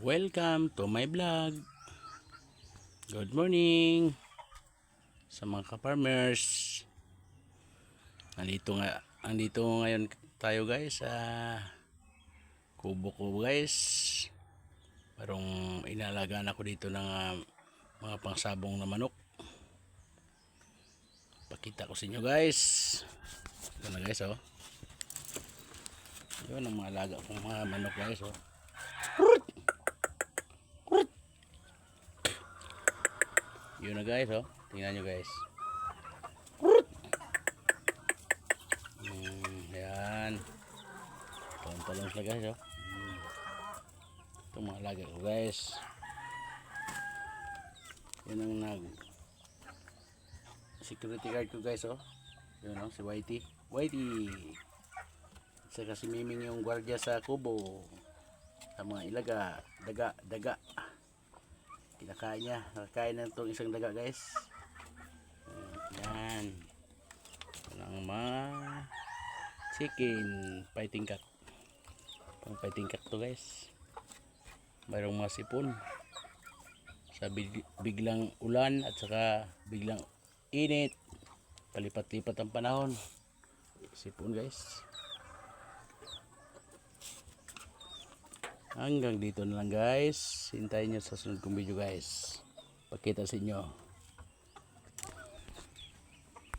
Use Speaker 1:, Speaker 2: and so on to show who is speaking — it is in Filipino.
Speaker 1: Welcome to my vlog. Good morning sa mga ka-farmers. Andito nga, andito ngayon tayo guys sa kubo ko guys. Parang inalagaan ako dito ng ah, mga pangsabong na manok. Pakita ko sa inyo guys. Ito na guys oh. Yun ang mga alaga kong mga manok guys oh. Yun na guys, oh. Tingnan nyo guys. Mm, yan. Talong-talong sila guys, oh. Mm. Itong mga alaga ko guys. Yun ang nag security guard ko guys, oh. Yun, oh, si Whitey. Whitey! Saka si Miming yung gwardiya sa kubo. Sa mga ilaga, daga, daga. Kinakain niya. Nakakain na itong isang daga guys. Yan. Walang mga chicken fighting cat. Pang fighting cat to guys. Mayroong mga sipon. Sa big- biglang ulan at saka biglang init. Palipat-lipat ang panahon. Sipon guys. Hanggang dito na lang guys. Hintayin nyo sa sunod kong video guys. Pakita sa inyo.